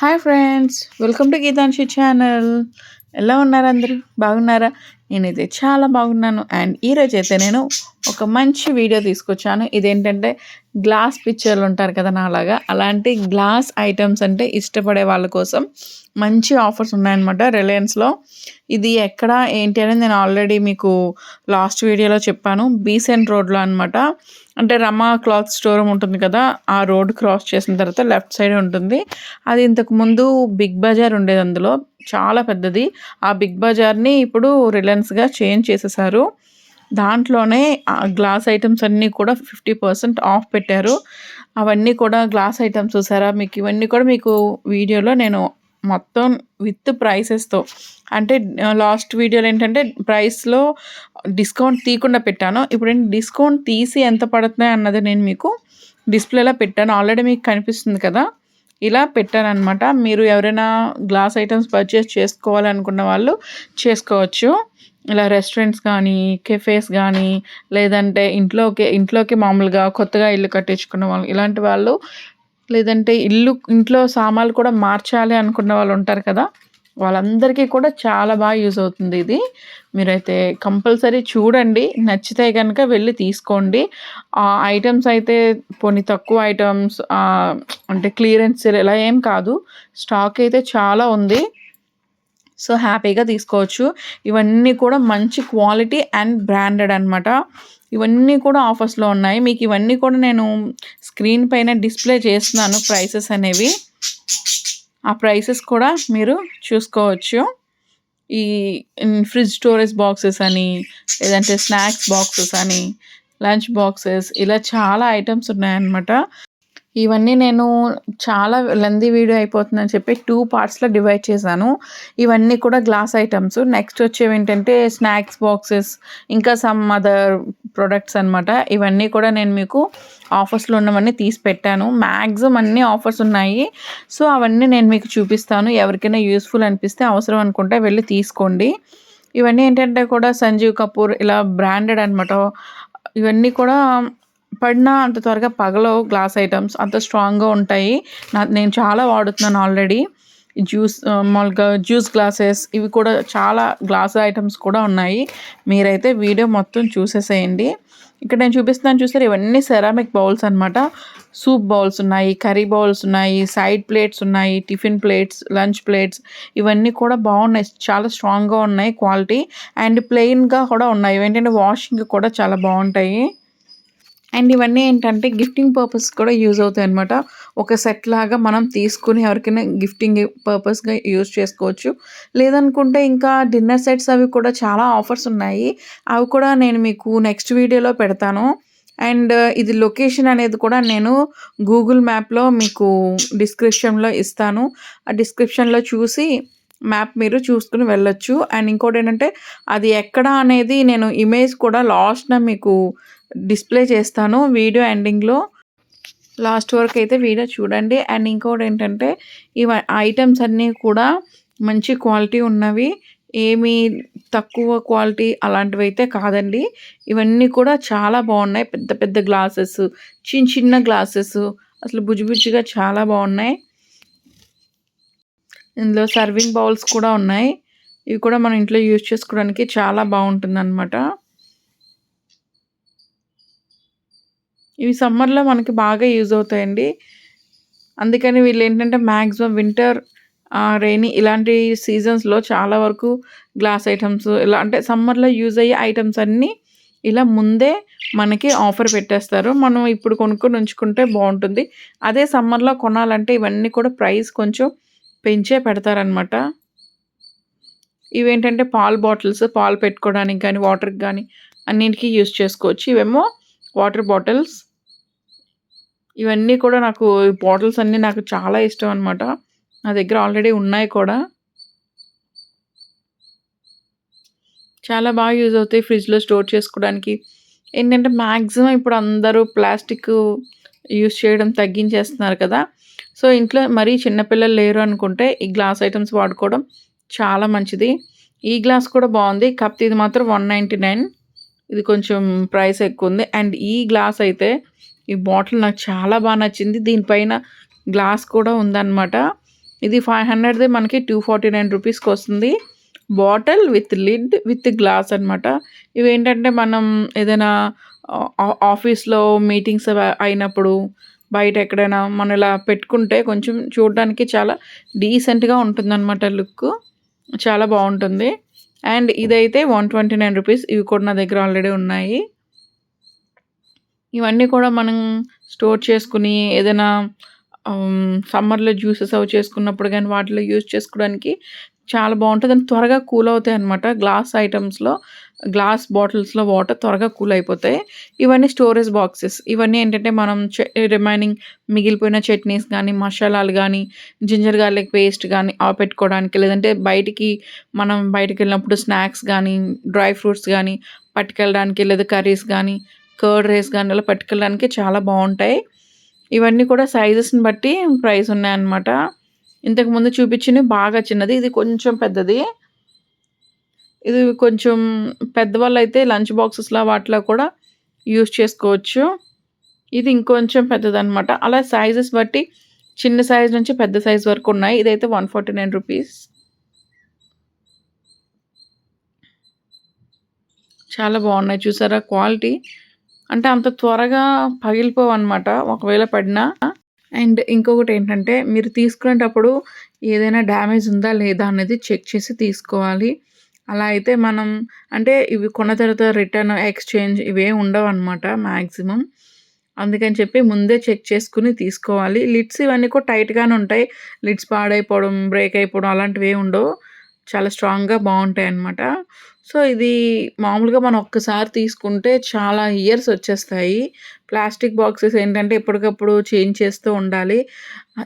Hi friends welcome to Geetanshi channel. ఎలా ఉన్నారు అందరూ? బాగున్నారా? నేనైతే చాలా బాగున్నాను. అండ్ ఈరోజు అయితే నేను ఒక మంచి వీడియో తీసుకొచ్చాను. ఇదేంటంటే గ్లాస్ పిక్చర్లు ఉంటారు కదా నాలాగా అలాంటి గ్లాస్ ఐటమ్స్ అంటే ఇష్టపడే వాళ్ళ కోసం మంచి ఆఫర్స్ ఉన్నాయన్నమాట రిలయన్స్లో. ఇది ఎక్కడ ఏంటి అనేది నేను ఆల్రెడీ మీకు లాస్ట్ వీడియోలో చెప్పాను. బీసెంట్ రోడ్లో అనమాట అంటే రమా క్లాత్ స్టోర్ ఉంటుంది కదా ఆ రోడ్ క్రాస్ చేసిన తర్వాత లెఫ్ట్ సైడ్ ఉంటుంది. అది ఇంతకు ముందు బిగ్ బజార్ ఉండేది అందులో చాలా పెద్దది. ఆ బిగ్ బజార్ని ఇప్పుడు రిలయన్స్గా చేంజ్ చేసేసారు. దాంట్లోనే గ్లాస్ ఐటమ్స్ అన్నీ కూడా ఫిఫ్టీ పర్సెంట్ ఆఫ్ పెట్టారు. అవన్నీ కూడా గ్లాస్ ఐటమ్స్ చూసారా? మీకు ఇవన్నీ కూడా మీకు వీడియోలో నేను మొత్తం విత్ ప్రైసెస్తో అంటే లాస్ట్ వీడియోలో ఏంటంటే ప్రైస్లో డిస్కౌంట్ తీయకుండా పెట్టాను. ఇప్పుడు ఏంటి డిస్కౌంట్ తీసి ఎంత పడుతున్నాయి అన్నది నేను మీకు డిస్ప్లేలో పెట్టాను. ఆల్రెడీ మీకు కనిపిస్తుంది కదా? ఇలా పెట్టాను మీరు ఎవరైనా గ్లాస్ ఐటమ్స్ పర్చేస్ చేసుకోవాలనుకున్న వాళ్ళు చేసుకోవచ్చు. ఇలా రెస్టారెంట్స్ కానీ కెఫేస్ కానీ లేదంటే ఇంట్లోకి ఇంట్లోకి మామూలుగా కొత్తగా ఇల్లు కట్టించుకున్న వాళ్ళు ఇలాంటి వాళ్ళు లేదంటే ఇల్లు ఇంట్లో సామాన్లు కూడా మార్చాలి అనుకున్న వాళ్ళు ఉంటారు కదా వాళ్ళందరికీ కూడా చాలా బాగా యూజ్ అవుతుంది ఇది. మీరైతే కంపల్సరీ చూడండి నచ్చితే కనుక వెళ్ళి తీసుకోండి. ఆ ఐటమ్స్ అయితే కొన్ని తక్కువ ఐటమ్స్ అంటే క్లియరెన్స్ ఇలా ఏం కాదు. స్టాక్ అయితే చాలా ఉంది. సో హ్యాపీగా తీసుకోవచ్చు. ఇవన్నీ కూడా మంచి క్వాలిటీ అండ్ బ్రాండెడ్ అనమాట ఇవన్నీ కూడా ఆఫర్స్లో ఉన్నాయి. మీకు ఇవన్నీ కూడా నేను స్క్రీన్ పైన డిస్ప్లే చేస్తున్నాను ప్రైసెస్ అనేవి. ఆ ప్రైసెస్ కూడా మీరు చూసుకోవచ్చు. ఈ ఫ్రిడ్జ్ స్టోరేజ్ బాక్సెస్ అని లేదంటే స్నాక్స్ బాక్సెస్ అని లంచ్ బాక్సెస్ ఇలా చాలా ఐటమ్స్ ఉన్నాయన్నమాట. ఇవన్నీ నేను చాలా లెందీ వీడియో అయిపోతుందని చెప్పి టూ పార్ట్స్లో డివైడ్ చేశాను. ఇవన్నీ కూడా గ్లాస్ ఐటమ్స్ నెక్స్ట్ వచ్చేవి ఏంటంటే స్నాక్స్ బాక్సెస్ ఇంకా సమ్ అదర్ ప్రొడక్ట్స్ అనమాట ఇవన్నీ కూడా నేను మీకు ఆఫర్స్లో ఉన్నవన్నీ తీసి పెట్టాను. మ్యాక్సిమం అన్ని ఆఫర్స్ ఉన్నాయి. సో అవన్నీ నేను మీకు చూపిస్తాను. ఎవరికైనా యూస్ఫుల్ అనిపిస్తే అవసరం అనుకుంటే వెళ్ళి తీసుకోండి. ఇవన్నీ ఏంటంటే కూడా సంజీవ్ కపూర్ ఇలా బ్రాండెడ్ అనమాట ఇవన్నీ కూడా పడినా అంత త్వరగా పగలవు గ్లాస్ ఐటమ్స్ అంత స్ట్రాంగ్గా ఉంటాయి. నా నేను చాలా వాడుతున్నాను ఆల్రెడీ జ్యూస్ మామూలుగా జ్యూస్ గ్లాసెస్ ఇవి కూడా చాలా గ్లాస్ ఐటమ్స్ కూడా ఉన్నాయి. మీరైతే వీడియో మొత్తం చూసేసేయండి. ఇక్కడ నేను చూపిస్తున్నాను చూసారు? ఇవన్నీ సెరామిక్ బౌల్స్ అనమాట సూప్ బౌల్స్ ఉన్నాయి కర్రీ బౌల్స్ ఉన్నాయి సైడ్ ప్లేట్స్ ఉన్నాయి టిఫిన్ ప్లేట్స్ లంచ్ ప్లేట్స్ ఇవన్నీ కూడా బాగున్నాయి. చాలా స్ట్రాంగ్గా ఉన్నాయి క్వాలిటీ అండ్ ప్లెయిన్గా కూడా ఉన్నాయి. ఏంటంటే వాషింగ్ కూడా చాలా బాగుంటాయి. అండ్ ఇవన్నీ ఏంటంటే గిఫ్టింగ్ పర్పస్ కూడా యూజ్ అవుతాయి అనమాట ఒక సెట్ లాగా మనం తీసుకుని ఎవరికైనా గిఫ్టింగ్ పర్పస్గా యూజ్ చేసుకోవచ్చు. లేదనుకుంటే ఇంకా డిన్నర్ సెట్స్ అవి కూడా చాలా ఆఫర్స్ ఉన్నాయి. అవి కూడా నేను మీకు నెక్స్ట్ వీడియోలో పెడతాను. అండ్ ఇది లొకేషన్ అనేది కూడా నేను గూగుల్ మ్యాప్లో మీకు డిస్క్రిప్షన్లో ఇస్తాను. ఆ డిస్క్రిప్షన్లో చూసి మ్యాప్ మీరు చూసుకుని వెళ్ళొచ్చు. అండ్ ఇంకోటి ఏంటంటే అది ఎక్కడ అనేది నేను ఇమేజ్ కూడా లాస్ట్న మీకు డిస్ప్లే చేస్తాను వీడియో ఎండింగ్లో. లాస్ట్ వరకు అయితే వీడియో చూడండి. అండ్ ఇంకోటి ఏంటంటే ఇవ ఐటమ్స్ అన్నీ కూడా మంచి క్వాలిటీ ఉన్నవి. ఏమీ తక్కువ క్వాలిటీ అలాంటివి అయితే కాదండి. ఇవన్నీ కూడా చాలా బాగున్నాయి. పెద్ద పెద్ద గ్లాసెస్ చిన్న చిన్న గ్లాసెస్ అసలు బుజ్జిబుజ్జిగా చాలా బాగున్నాయి. ఇందులో సర్వింగ్ బౌల్స్ కూడా ఉన్నాయి. ఇవి కూడా మన ఇంట్లో యూజ్ చేసుకోవడానికి చాలా బాగుంటుంది ఇవి సమ్మర్లో మనకి బాగా యూజ్ అవుతాయండి. అందుకని వీళ్ళు ఏంటంటే మ్యాక్సిమం వింటర్ రెయినీ ఇలాంటి సీజన్స్లో చాలా వరకు గ్లాస్ ఐటమ్స్ ఇలా అంటే సమ్మర్లో యూజ్ అయ్యే ఐటమ్స్ అన్నీ ఇలా ముందే మనకి ఆఫర్ పెట్టేస్తారు. మనం ఇప్పుడు కొనుక్కొని ఉంచుకుంటే బాగుంటుంది. అదే సమ్మర్లో కొనాలంటే ఇవన్నీ కూడా ప్రైస్ కొంచెం పెంచే పెడతారనమాట ఇవేంటంటే పాల్ బాటిల్స్ పాలు పెట్టుకోవడానికి కానీ వాటర్కి కానీ అన్నింటికి యూస్ చేసుకోవచ్చు. ఇవేమో వాటర్ బాటిల్స్ ఇవన్నీ కూడా నాకు బాటిల్స్ అన్నీ నాకు చాలా ఇష్టం అనమాట నా దగ్గర ఆల్రెడీ ఉన్నాయి కూడా. చాలా బాగా యూజ్ అవుతాయి ఫ్రిడ్జ్లో స్టోర్ చేసుకోవడానికి. ఏంటంటే మ్యాక్సిమం ఇప్పుడు అందరూ ప్లాస్టిక్ యూస్ చేయడం తగ్గించేస్తున్నారు కదా. సో ఇంట్లో మరీ చిన్నపిల్లలు లేరు అనుకుంటే ఈ గ్లాస్ ఐటమ్స్ వాడుకోవడం చాలా మంచిది. ఈ గ్లాస్ కూడా బాగుంది. కాకపోతే ఇది మాత్రం వన్ నైంటీ నైన్ ఇది కొంచెం ప్రైస్ ఎక్కువ ఉంది. అండ్ ఈ గ్లాస్ అయితే ఈ బాటిల్ నాకు చాలా బాగా నచ్చింది. దీనిపైన గ్లాస్ కూడా ఉందన్నమాట. ఇది ఫైవ్ హండ్రెడ్ది మనకి టూ ఫార్టీ నైన్ రూపీస్కి వస్తుంది bottle with lid with glass అనమాట ఇవి ఏంటంటే మనం ఏదైనా ఆఫీస్లో మీటింగ్స్ అయినప్పుడు బయట ఎక్కడైనా మనం ఇలా పెట్టుకుంటే కొంచెం చూడడానికి చాలా డీసెంట్గా ఉంటుందన్నమాట లుక్ చాలా బాగుంటుంది. అండ్ ఇదైతే వన్ ట్వంటీ నైన్ రూపీస్ ఇవి కూడా నా దగ్గర ఆల్రెడీ ఉన్నాయి. ఇవన్నీ కూడా మనం స్టోర్ చేసుకుని ఏదైనా సమ్మర్లో జ్యూసెస్ అవి చేసుకున్నప్పుడు కానీ వాటిలో యూజ్ చేసుకోవడానికి చాలా బాగుంటుంది. అండ్ త్వరగా కూల్ అవుతాయి అనమాట గ్లాస్ ఐటమ్స్లో గ్లాస్ బాటిల్స్లో వాటర్ త్వరగా కూల్ అయిపోతాయి. ఇవన్నీ స్టోరేజ్ బాక్సెస్. ఇవన్నీ ఏంటంటే మనం రిమైనింగ్ మిగిలిపోయిన చట్నీస్ కానీ మసాలాలు కానీ జింజర్ గార్లిక్ పేస్ట్ కానీ అవి పెట్టుకోవడానికి లేదంటే బయటికి మనం బయటికి వెళ్ళినప్పుడు స్నాక్స్ కానీ డ్రై ఫ్రూట్స్ కానీ పట్టుకెళ్ళడానికి లేదా కర్రీస్ కానీ కర్డ్ రైస్ కానీ అలా పట్టుకెళ్ళడానికి చాలా బాగుంటాయి ఇవన్నీ కూడా సైజెస్ని బట్టి ప్రైస్ ఉన్నాయన్నమాట. ఇంతకుముందు చూపించినవి బాగా చిన్నది ఇది కొంచెం పెద్దది. ఇది కొంచెం పెద్దవాళ్ళు అయితే లంచ్ బాక్సెస్లో వాటిలో కూడా యూస్ చేసుకోవచ్చు. ఇది ఇంకొంచెం పెద్దదనమాట అలా సైజెస్ బట్టి చిన్న సైజ్ నుంచి పెద్ద సైజ్ వరకు ఉన్నాయి. ఇదైతే వన్ ఫార్టీ నైన్ రూపీస్. చాలా బాగున్నాయి చూసారా క్వాలిటీ. అంటే అంత త్వరగా పగిలిపోవు అనమాట ఒకవేళ పడినా. అండ్ ఇంకొకటి ఏంటంటే మీరు తీసుకునేటప్పుడు ఏదైనా డ్యామేజ్ ఉందా లేదా అనేది చెక్ చేసి తీసుకోవాలి. అలా అయితే మనం అంటే ఇవి కొన్న తర్వాత రిటర్న్ ఎక్స్చేంజ్ ఇవే ఉండవు అనమాట మ్యాక్సిమం అందుకని చెప్పి ముందే చెక్ చేసుకుని తీసుకోవాలి. లిడ్స్ ఇవన్నీ కూడా టైట్గానే ఉంటాయి. లిడ్స్ పాడైపోవడం బ్రేక్ అయిపోవడం అలాంటివి ఉండవు. చాలా స్ట్రాంగ్గా బాగుంటాయి అన్నమాట సో ఇది మామూలుగా మనం ఒక్కసారి తీసుకుంటే చాలా ఇయర్స్ వచ్చేస్తాయి. ప్లాస్టిక్ బాక్సెస్ ఏంటంటే ఎప్పటికప్పుడు చేంజ్ చేస్తూ ఉండాలి.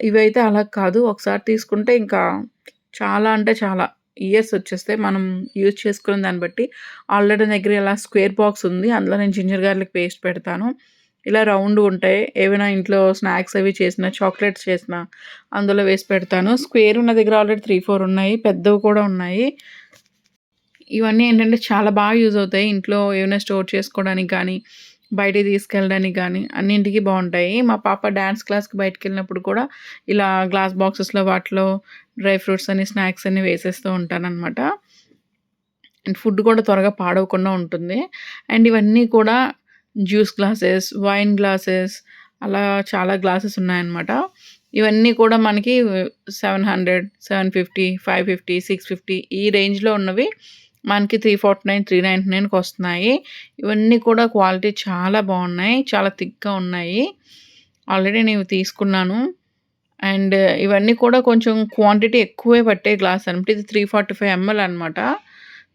ఇవైతే అలా కాదు. ఒకసారి తీసుకుంటే ఇంకా చాలా అంటే చాలా ఇయర్స్ వచ్చేస్తాయి. మనం యూజ్ చేసుకునే దాన్ని బట్టి. ఆల్రెడీ దగ్గర ఇలా స్క్వేర్ బాక్స్ ఉంది. అందులో నేను జింజర్ గార్లిక్ పేస్ట్ పెడతాను. ఇలా రౌండ్ ఉంటాయి. ఏవైనా ఇంట్లో స్నాక్స్ అవి చేసిన చాక్లెట్స్ చేసిన అందులో వేసి పెడతాను. స్క్వేర్ ఉన్న దగ్గర ఆల్రెడీ త్రీ ఫోర్ ఉన్నాయి. పెద్దవి కూడా ఉన్నాయి. ఇవన్నీ ఏంటంటే చాలా బాగా యూజ్ అవుతాయి. ఇంట్లో ఏమైనా స్టోర్ చేసుకోవడానికి కానీ బయటికి తీసుకెళ్ళడానికి కానీ అన్నింటికి బాగుంటాయి. మా పాప డ్యాన్స్ క్లాస్కి బయటకు వెళ్ళినప్పుడు కూడా ఇలా గ్లాస్ బాక్సెస్లో వాటిలో డ్రై ఫ్రూట్స్ అని స్నాక్స్ అన్ని వేసేస్తూ ఉంటానన్నమాట. అండ్ ఫుడ్ కూడా త్వరగా పాడవకుండా ఉంటుంది. అండ్ ఇవన్నీ కూడా జ్యూస్ గ్లాసెస్ వైన్ గ్లాసెస్ అలా చాలా గ్లాసెస్ ఉన్నాయన్నమాట. ఇవన్నీ కూడా మనకి seven hundred seven fifty five fifty six fifty ఈ రేంజ్లో ఉన్నవి మనకి three forty nine three ninety నైన్కి వస్తున్నాయి. ఇవన్నీ కూడా క్వాలిటీ చాలా బాగున్నాయి. చాలా థిక్గా ఉన్నాయి. ఆల్రెడీ నేను తీసుకున్నాను. అండ్ ఇవన్నీ కూడా కొంచెం క్వాంటిటీ ఎక్కువే పట్టే గ్లాస్ అనమాట ఇది త్రీ ఫార్టీ ఫైవ్ ఎంఎల్ అనమాట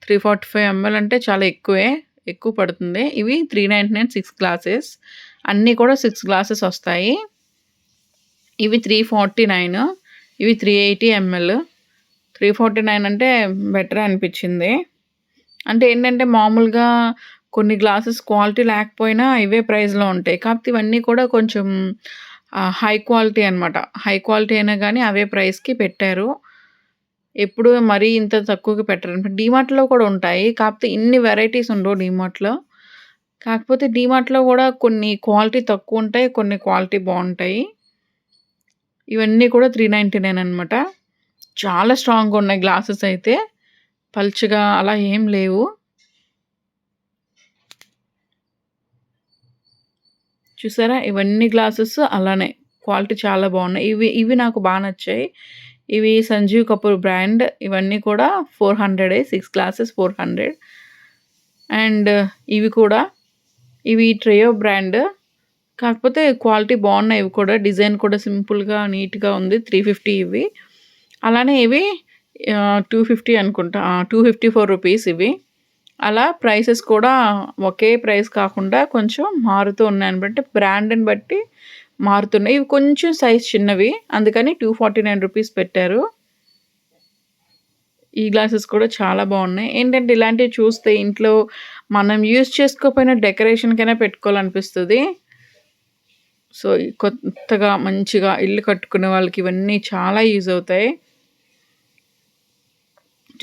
త్రీ ఫార్టీ ఫైవ్ ఎంఎల్ అంటే చాలా ఎక్కువే. ఎక్కువ పడుతుంది. ఇవి three ninety nine six glasses అన్నీ కూడా సిక్స్ గ్లాసెస్ వస్తాయి. ఇవి త్రీ ఫార్టీ నైన్ ఇవి three eighty ML three forty nine అంటే బెటర్ అనిపించింది. అంటే ఏంటంటే మామూలుగా కొన్ని గ్లాసెస్ క్వాలిటీ లేకపోయినా ఇవే ప్రైస్లో ఉంటాయి. కాకపోతే ఇవన్నీ కూడా కొంచెం హై క్వాలిటీ అనమాట హై క్వాలిటీ అయినా కానీ అవే ప్రైస్కి పెట్టారు. ఎప్పుడు మరీ ఇంత తక్కువకి పెట్టరు. డీమార్ట్లో కూడా ఉంటాయి. కాకపోతే ఇన్ని వెరైటీస్ ఉండవు డీమార్ట్లో. కాకపోతే డీమార్ట్లో కూడా కొన్ని క్వాలిటీ తక్కువ ఉంటాయి కొన్ని క్వాలిటీ బాగుంటాయి. ఇవన్నీ కూడా త్రీ నైంటీ నైన్ అనమాట చాలా స్ట్రాంగ్గా ఉన్నాయి గ్లాసెస్ అయితే. పల్చగా అలా ఏం లేవు. చూసారా? ఇవన్నీ గ్లాసెస్ అలానే. క్వాలిటీ చాలా బాగున్నాయి. ఇవి ఇవి నాకు బాగా నచ్చాయి. ఇవి సంజీవ్ కపూర్ బ్రాండ్. ఇవన్నీ కూడా ఫోర్ హండ్రెడే six glasses four hundred. And ఇవి కూడా. ఇవి ట్రేయో బ్రాండ్. కాకపోతే క్వాలిటీ బాగున్నాయి. ఇవి కూడా డిజైన్ కూడా సింపుల్గా నీట్గా ఉంది. త్రీ ఫిఫ్టీ ఇవి. అలానే ఇవి టూ ఫిఫ్టీ అనుకుంటా. టూ ఫిఫ్టీ ఫోర్ రూపీస్ ఇవి. అలా ప్రైసెస్ కూడా ఒకే ప్రైస్ కాకుండా కొంచెం మారుతూ ఉన్నాయి బట్టి బ్రాండ్ని బట్టి మారుతున్నాయి. ఇవి కొంచెం సైజ్ చిన్నవి. అందుకని టూ ఫార్టీ నైన్ రూపీస్ పెట్టారు. ఈ గ్లాసెస్ కూడా చాలా బాగున్నాయి. ఏంటంటే ఇలాంటివి చూస్తే ఇంట్లో మనం యూజ్ చేసుకోకపోయినా డెకరేషన్కైనా పెట్టుకోవాలనిపిస్తుంది. సో కొత్తగా మంచిగా ఇల్లు కట్టుకునే వాళ్ళకి ఇవన్నీ చాలా యూజ్ అవుతాయి.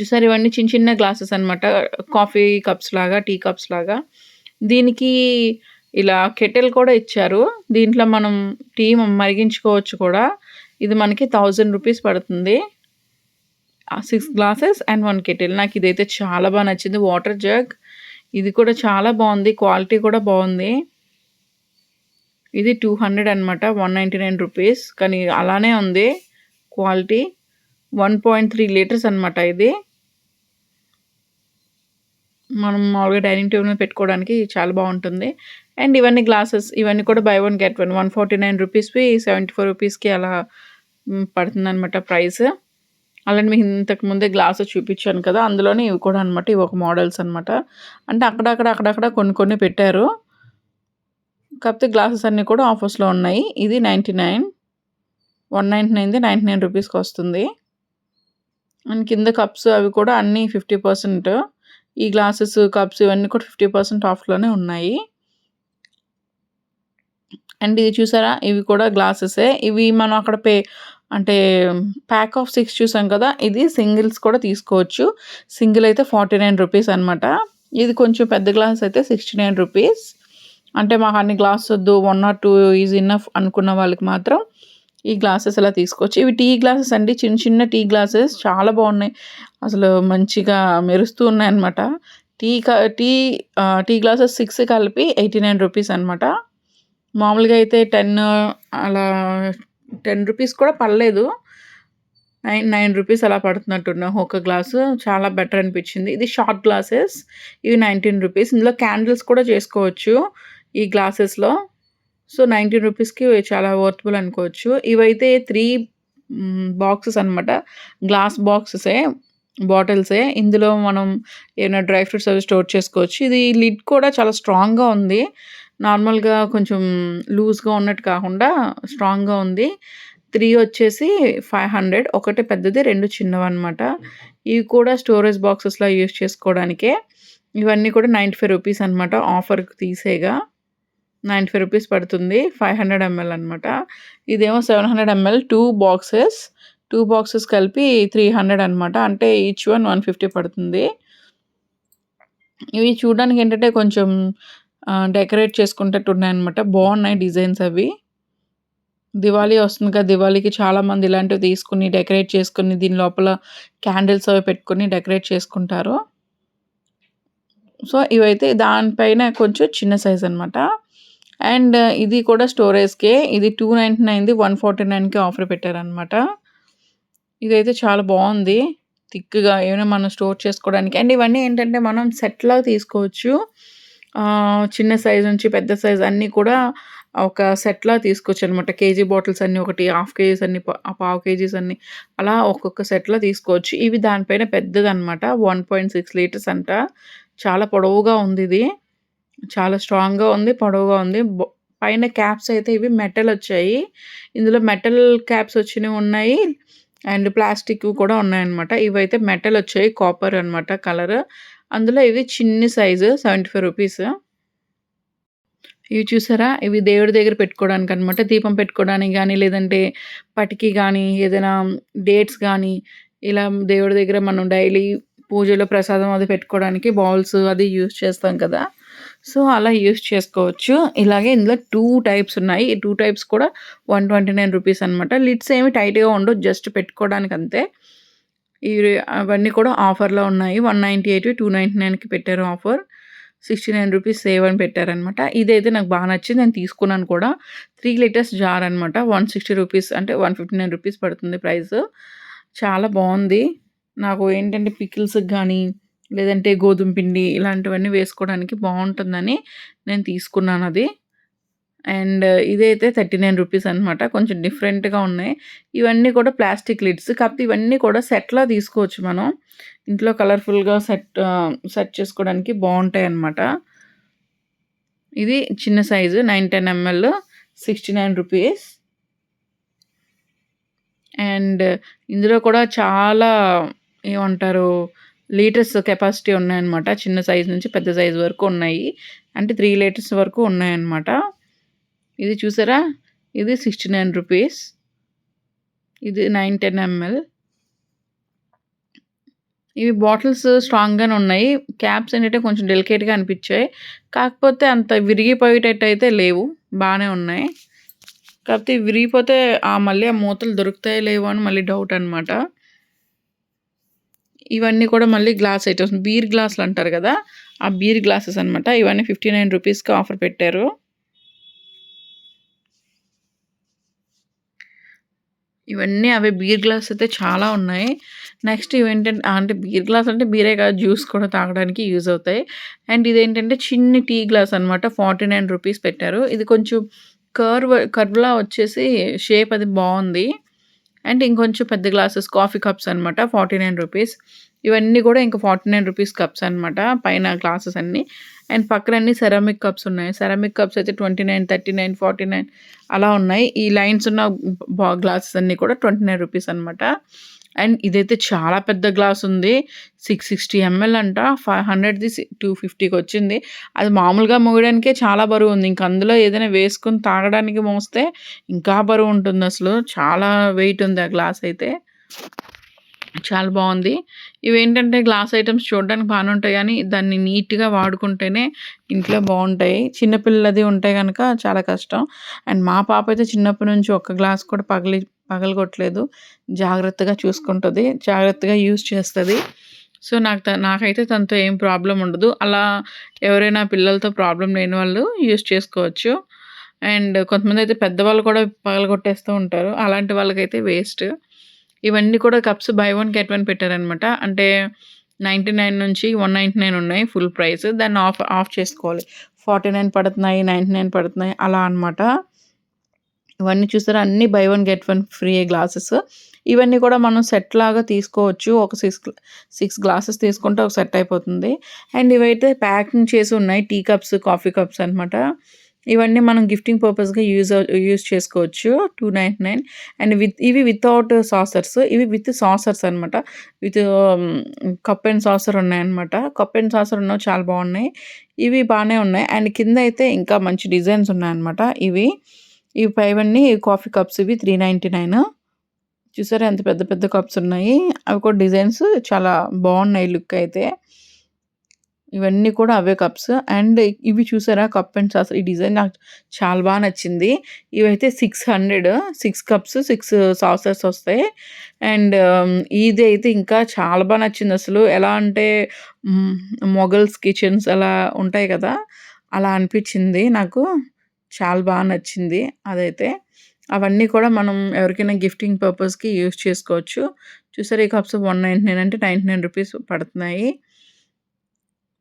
చూసారు ఇవన్నీ చిన్న చిన్న గ్లాసెస్ అనమాట కాఫీ కప్స్ లాగా టీ కప్స్ లాగా. దీనికి ఇలా కెటిల్ కూడా ఇచ్చారు. దీంట్లో మనం టీ మరిగించుకోవచ్చు కూడా. ఇది మనకి థౌజండ్ రూపీస్ పడుతుంది. Six glasses and one kettle. నాకు ఇదైతే చాలా బాగా నచ్చింది. Water jug. ఇది కూడా చాలా బాగుంది. క్వాలిటీ కూడా బాగుంది. ఇది టూ హండ్రెడ్ అనమాట వన్ నైంటీ నైన్ రూపీస్. కానీ అలానే ఉంది quality. One point three litres అనమాట ఇది. మనం మామూలుగా డైనింగ్ టేబుల్ మీద పెట్టుకోవడానికి చాలా బాగుంటుంది. అండ్ ఇవన్నీ గ్లాసెస్ ఇవన్నీ కూడా buy one get one. One forty nine రూపీస్వి seventy four రూపీస్కి అలా పడుతుందనమాట ప్రైస్. అలాంటి మీకు ఇంతకు ముందే గ్లాసెస్ చూపించాను కదా అందులోనే ఇవి కూడా అనమాట ఇవి ఒక మోడల్స్ అనమాట అంటే అక్కడక్కడ అక్కడక్కడ కొన్ని కొన్ని పెట్టారు. కాకపోతే గ్లాసెస్ అన్నీ కూడా ఆఫర్స్లో ఉన్నాయి. ఇది నైంటీ నైన్ వన్ నైంటీ నైన్ది నైంటీ నైన్ రూపీస్కి వస్తుంది. అండ్ కింద కప్స్ అవి కూడా అన్నీ ఫిఫ్టీ పర్సెంట్. ఈ గ్లాసెస్ కప్స్ ఇవన్నీ కూడా ఫిఫ్టీ పర్సెంట్ ఆఫ్లోనే ఉన్నాయి. అండ్ ఇది చూసారా? ఇవి కూడా గ్లాసెసే. ఇవి మనం అక్కడ పే అంటే ప్యాక్ ఆఫ్ సిక్స్ చూసాం కదా? ఇది సింగిల్స్ కూడా తీసుకోవచ్చు. సింగిల్ అయితే ఫార్టీ నైన్ రూపీస్ అనమాట ఇది కొంచెం పెద్ద గ్లాస్ అయితే సిక్స్టీ నైన్ రూపీస్. అంటే మాకు అన్ని గ్లాస్ వద్దు one or two is enough అనుకున్న వాళ్ళకి మాత్రం ఈ గ్లాసెస్ అలా తీసుకోవచ్చు ఇవి టీ గ్లాసెస్ అండి. చిన్న చిన్న టీ గ్లాసెస్. చాలా బాగున్నాయి. అసలు మంచిగా మెరుస్తూ ఉన్నాయన్నమాట. Tea tea tea glasses six కలిపి ఎయిటీ నైన్ రూపీస్ అనమాట మామూలుగా అయితే టెన్ అలా టెన్ రూపీస్ కూడా పర్లేదు. నైన్ నైన్ రూపీస్ అలా పడుతున్నట్టున్నా ఒక గ్లాసు. చాలా బెటర్ అనిపించింది. ఇది షార్ట్ గ్లాసెస్. ఇవి నైన్టీన్ రూపీస్. ఇందులో క్యాండిల్స్ కూడా చేసుకోవచ్చు ఈ గ్లాసెస్లో. సో నైంటీన్ రూపీస్కి చాలా వర్త్బుల్ అనుకోవచ్చు. ఇవైతే త్రీ బాక్సెస్ అనమాట గ్లాస్ బాక్సెసే బాటిల్సే. ఇందులో మనం ఏమైనా డ్రై ఫ్రూట్స్ అవి స్టోర్ చేసుకోవచ్చు. ఇది లిడ్ కూడా చాలా స్ట్రాంగ్గా ఉంది. నార్మల్గా కొంచెం లూజ్గా ఉన్నట్టు కాకుండా స్ట్రాంగ్గా ఉంది. త్రీ వచ్చేసి ఫైవ్ హండ్రెడ్. ఒకటి పెద్దది రెండు చిన్నవి అనమాట ఇవి కూడా స్టోరేజ్ బాక్సెస్లో యూస్ చేసుకోవడానికే. ఇవన్నీ కూడా నైంటీ ఫైవ్ రూపీస్ అనమాట ఆఫర్కి తీసేగా. నైంటీ ఫైవ్ రూపీస్ పడుతుంది ఫైవ్ హండ్రెడ్ ఎంఎల్ అనమాట ఇదేమో seven hundred ML two boxes two boxes కలిపి త్రీ హండ్రెడ్ అనమాట అంటే ఈచ్ వన్ వన్ ఫిఫ్టీ పడుతుంది. ఇవి చూడడానికి ఏంటంటే కొంచెం డెకరేట్ చేసుకునేటట్టు ఉన్నాయన్నమాట బాగున్నాయి డిజైన్స్ అవి. దివాళీ వస్తుంది కదా దివాళీకి చాలామంది ఇలాంటివి తీసుకుని డెకరేట్ చేసుకుని దీని లోపల క్యాండిల్స్ అవి పెట్టుకొని డెకరేట్ చేసుకుంటారు. సో ఇవైతే దానిపైన కొంచెం చిన్న సైజ్ అనమాట అండ్ uh, ఇది కూడా స్టోరేజ్కే ఇది టూ నైంటీ నైన్ది వన్ ఫార్టీ నైన్కి ఆఫర్ పెట్టారనమాట ఇదైతే చాలా బాగుంది. థిక్గా ఏమైనా మనం స్టోర్ చేసుకోవడానికి. అండ్ ఇవన్నీ ఏంటంటే మనం సెట్లా తీసుకోవచ్చు. చిన్న సైజ్ నుంచి పెద్ద సైజ్ అన్నీ కూడా ఒక సెట్లా తీసుకోవచ్చు అనమాట కేజీ బాటిల్స్ అన్నీ ఒకటి హాఫ్ కేజీస్ అన్ని పావు కేజీస్ అన్ని అలా ఒక్కొక్క సెట్లో తీసుకోవచ్చు. ఇవి దానిపైన పెద్దదనమాట వన్ పాయింట్ సిక్స్ లీటర్స్ అంట. చాలా పొడవుగా ఉంది ఇది. చాలా స్ట్రాంగ్గా ఉంది పొడవుగా ఉంది. పైన క్యాప్స్ అయితే ఇవి మెటల్ వచ్చాయి. ఇందులో మెటల్ క్యాప్స్ వచ్చినవి ఉన్నాయి. అండ్ ప్లాస్టిక్ కూడా ఉన్నాయన్నమాట. ఇవైతే మెటల్ వచ్చాయి కాపర్ అనమాట కలర్. అందులో ఇవి చిన్ని సైజు సెవెంటీ ఫైవ్ రూపీస్. ఇవి చూసారా? ఇవి దేవుడి దగ్గర పెట్టుకోవడానికి అనమాట దీపం పెట్టుకోవడానికి కానీ లేదంటే పటికి కానీ ఏదైనా డేట్స్ కానీ ఇలా దేవుడి దగ్గర మనం డైలీ పూజలో ప్రసాదం అది పెట్టుకోవడానికి బౌల్స్ అది యూస్ చేస్తాం కదా. సో అలా యూస్ చేసుకోవచ్చు. ఇలాగే ఇందులో టూ టైప్స్ ఉన్నాయి. ఈ టూ టైప్స్ కూడా వన్ ట్వంటీ నైన్ రూపీస్ అనమాట లిడ్స్ ఏమి టైట్గా ఉండవు. జస్ట్ పెట్టుకోవడానికి అంతే. ఇవి అవన్నీ కూడా ఆఫర్లో ఉన్నాయి. One ninety eight two ninety నైన్కి పెట్టారు offer. Sixty nine rupees save అని పెట్టారనమాట ఇదైతే నాకు బాగా నచ్చింది. నేను తీసుకున్నాను కూడా. త్రీ లీటర్స్ జార్ అనమాట వన్ సిక్స్టీ రూపీస్ అంటే వన్ ఫిఫ్టీ నైన్ రూపీస్ పడుతుంది ప్రైస్. చాలా బాగుంది. నాకు ఏంటంటే పికిల్స్కి కానీ లేదంటే గోధుమ పిండి ఇలాంటివన్నీ వేసుకోవడానికి బాగుంటుందని నేను తీసుకున్నాను అది. అండ్ ఇదైతే థర్టీ నైన్ రూపీస్ అనమాట కొంచెం డిఫరెంట్గా ఉన్నాయి. ఇవన్నీ కూడా ప్లాస్టిక్ లిడ్స్. కాకపోతే ఇవన్నీ కూడా సెట్లో తీసుకోవచ్చు మనం. ఇంట్లో కలర్ఫుల్గా సెట్ సెట్ చేసుకోవడానికి బాగుంటాయి అన్నమాట. ఇది చిన్న size nine ten ML sixty nine rupees. And ఇందులో కూడా చాలా ఏమంటారు లీటర్స్ కెపాసిటీ ఉన్నాయన్నమాట. చిన్న సైజు నుంచి పెద్ద సైజు వరకు ఉన్నాయి. అంటే త్రీ లీటర్స్ వరకు ఉన్నాయన్నమాట. ఇది చూసారా? ఇది సిక్స్టీ నైన్ రూపీస్. ఇది నైన్ టెన్ ఎంఎల్. ఇవి బాటిల్స్ స్ట్రాంగ్గానే ఉన్నాయి. క్యాప్స్ ఏంటంటే కొంచెం డెలికేట్గా అనిపించాయి. కాకపోతే అంత విరిగిపోయేటట్టు అయితే లేవు. బాగానే ఉన్నాయి. కాకపోతే విరిగిపోతే ఆ మళ్ళీ ఆ మూతలు దొరుకుతాయో లేవో అని మళ్ళీ డౌట్ అనమాట ఇవన్నీ కూడా మళ్ళీ గ్లాస్ ఐటమ్స్ బీర్ గ్లాసులు అంటారు కదా ఆ బీర్ గ్లాసెస్ అనమాట ఇవన్నీ ఫిఫ్టీ నైన్ రూపీస్కి ఆఫర్ పెట్టారు. ఇవన్నీ అవే బీర్ గ్లాస్ అయితే చాలా ఉన్నాయి. నెక్స్ట్ ఇవేంటంటే అంటే బీర్ గ్లాస్ అంటే బీరే కాదు జ్యూస్ కూడా తాగడానికి యూజ్ అవుతాయి. అండ్ ఇదేంటంటే చిన్ని టీ గ్లాస్ అనమాట ఫార్టీ నైన్ రూపీస్ పెట్టారు. ఇది కొంచెం కర్వ్ కర్వ్లా వచ్చేసి షేప్ అది బాగుంది. అండ్ ఇంకొంచెం పెద్ద గ్లాసెస్ కాఫీ కప్స్ అనమాట ఫార్టీ నైన్ రూపీస్. ఇవన్నీ కూడా ఇంకా ఫార్టీ నైన్ రూపీస్ కప్స్ అనమాట పైన గ్లాసెస్ అన్నీ. అండ్ పక్కన అన్ని సెరామిక్ కప్స్ ఉన్నాయి. సెరామిక్ కప్స్ అయితే twenty nine thirty nine forty nine అలా ఉన్నాయి. ఈ లైన్స్ ఉన్న గ్లాసెస్ అన్నీ కూడా ట్వంటీ నైన్ రూపీస్ అనమాట అండ్ ఇదైతే చాలా పెద్ద గ్లాస్ ఉంది. సిక్స్ సిక్స్టీ ఎంఎల్ అంట. ఫైవ్ హండ్రెడ్ది టూ ఫిఫ్టీకి వచ్చింది. అది మామూలుగా మోయడానికే చాలా బరువు ఉంది. ఇంక అందులో ఏదైనా వేసుకుని తాగడానికి మోస్తే ఇంకా బరువు ఉంటుంది అసలు. చాలా వెయిట్ ఉంది ఆ గ్లాస్ అయితే. చాలా బాగుంది. ఇవేంటంటే గ్లాస్ ఐటమ్స్ చూడడానికి బాగానే ఉంటాయి కానీ దాన్ని నీట్గా వాడుకుంటేనే ఇంట్లో బాగుంటాయి. చిన్నపిల్లలది ఉంటే కనుక చాలా కష్టం. అండ్ మా పాప అయితే చిన్నప్పటి నుంచి ఒక్క గ్లాస్ కూడా పగిలి పగలగొట్టలేదు. జాగ్రత్తగా చూసుకుంటుంది. జాగ్రత్తగా యూజ్ చేస్తుంది. సో నాకు నాకైతే తనతో ఏం ప్రాబ్లం ఉండదు. అలా ఎవరైనా పిల్లలతో ప్రాబ్లం లేని వాళ్ళు యూజ్ చేసుకోవచ్చు. అండ్ కొంతమంది అయితే పెద్దవాళ్ళు కూడా పగలగొట్టేస్తూ ఉంటారు. అలాంటి వాళ్ళకైతే వేస్ట్. ఇవన్నీ కూడా cups buy one get one పెట్టారనమాట. అంటే నైంటీ నైన్ నుంచి వన్ నైంటీ నైన్ ఉన్నాయి ఫుల్ ప్రైస్. దాన్ని ఆఫ్ ఆఫ్ చేసుకోవాలి. ఫార్టీ నైన్ పడుతున్నాయి నైంటీ నైన్ పడుతున్నాయి అలా అనమాట. ఇవన్నీ చూసారా? అన్నీ buy one get one free glasses ఇవన్నీ కూడా మనం సెట్ లాగా తీసుకోవచ్చు. ఒక సిక్స్ సిక్స్ గ్లాసెస్ తీసుకుంటే ఒక సెట్ అయిపోతుంది. అండ్ ఇవైతే ప్యాకింగ్ చేసి ఉన్నాయి. టీ కప్స్ కాఫీ కప్స్ అనమాట ఇవన్నీ మనం గిఫ్టింగ్ పర్పస్గా యూజ్ యూజ్ చేసుకోవచ్చు. Two ninety nine and with ఇవి వితౌట్ సాసర్స్ ఇవి విత్ సాసర్స్ అనమాట విత్ కప్ అండ్ సాసర్ ఉన్నాయన్నమాట. కప్ అండ్ సాసర్ ఉన్నవి చాలా బాగున్నాయి. ఇవి బాగానే ఉన్నాయి. అండ్ కింద అయితే ఇంకా మంచి డిజైన్స్ ఉన్నాయన్నమాట ఇవి. ఇవి పైవన్నీ కాఫీ కప్స్ ఇవి త్రీ నైంటీ నైన్ చూసారా ఎంత పెద్ద పెద్ద కప్స్ ఉన్నాయి. అవి కూడా డిజైన్స్ చాలా బాగున్నాయి లుక్ అయితే. ఇవన్నీ కూడా అవే కప్స్ అండ్ ఇవి చూసారా కప్ అండ్ సాసర్ ఈ డిజైన్ నాకు చాలా బాగా నచ్చింది. ఇవైతే six hundred six cups six saucers వస్తాయి. అండ్ um, ఇది అయితే ఇంకా చాలా బాగా నచ్చింది అసలు. ఎలా అంటే మొగల్స్ కిచెన్స్ అలా ఉంటాయి కదా. అలా అనిపించింది నాకు. చాలా బాగా నచ్చింది. అదైతే అవన్నీ కూడా మనం ఎవరికైనా గిఫ్టింగ్ పర్పస్కి యూస్ చేసుకోవచ్చు. చూసారు ఈ కప్స్ వన్ నైంటీ నైన్ అంటే నైంటీ నైన్ రూపీస్ పడుతున్నాయి.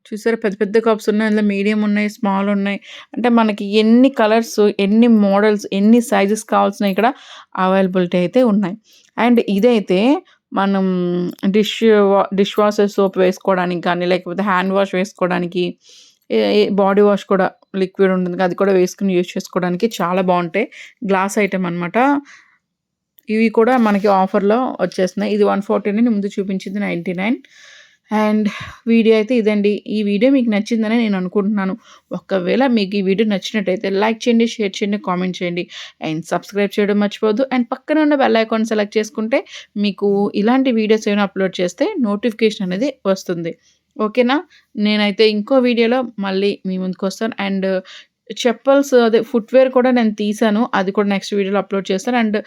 చూసారా పెద్ద పెద్ద కప్స్ ఉన్నాయి. అందులో మీడియం ఉన్నాయి స్మాల్ ఉన్నాయి. అంటే మనకి ఎన్ని కలర్స్ ఎన్ని మోడల్స్ ఎన్ని సైజెస్ కావాల్సిన ఇక్కడ అవైలబిలిటీ అయితే ఉన్నాయి. అండ్ ఇదైతే మనం డిష్ వా డిష్ వాషర్ సోప్ వేసుకోవడానికి కానీ లేకపోతే హ్యాండ్ వాష్ వేసుకోవడానికి బాడీ వాష్ కూడా లిక్విడ్ ఉంటుంది. అది కూడా వేసుకుని యూజ్ చేసుకోవడానికి చాలా బాగుంటాయి. గ్లాస్ ఐటెం అనమాట ఇవి కూడా మనకి ఆఫర్లో వచ్చేస్తున్నాయి. ఇది వన్ ఫార్టీ ముందు చూపించింది నైంటీ నైన్. అండ్ వీడియో అయితే ఇదండి. ఈ వీడియో మీకు నచ్చిందని నేను అనుకుంటున్నాను. ఒకవేళ మీకు ఈ వీడియో నచ్చినట్టయితే లైక్ చేయండి షేర్ చేయండి కామెంట్ చేయండి. అండ్ సబ్స్క్రైబ్ చేయడం మర్చిపోవద్దు. అండ్ పక్కన ఉన్న బెల్ ఐకాన్ సెలెక్ట్ చేసుకుంటే మీకు ఇలాంటి వీడియోస్ ఏమైనా అప్లోడ్ చేస్తే నోటిఫికేషన్ అనేది వస్తుంది. ఓకేనా? నేనైతే ఇంకో వీడియోలో మళ్ళీ మీ ముందుకు వస్తాను. అండ్ చెప్పల్స్ అదే ఫుట్వేర్ కూడా నేను తీసాను అది కూడా నెక్స్ట్ వీడియోలో అప్లోడ్ చేస్తాను. అండ్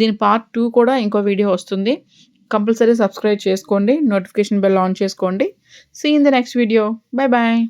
దీని పార్ట్ టూ కూడా ఇంకో వీడియో వస్తుంది. కంపల్సరీ సబ్స్క్రైబ్ చేసుకోండి. నోటిఫికేషన్ బెల్ ఆన్ చేసుకోండి. See in the next video bye bye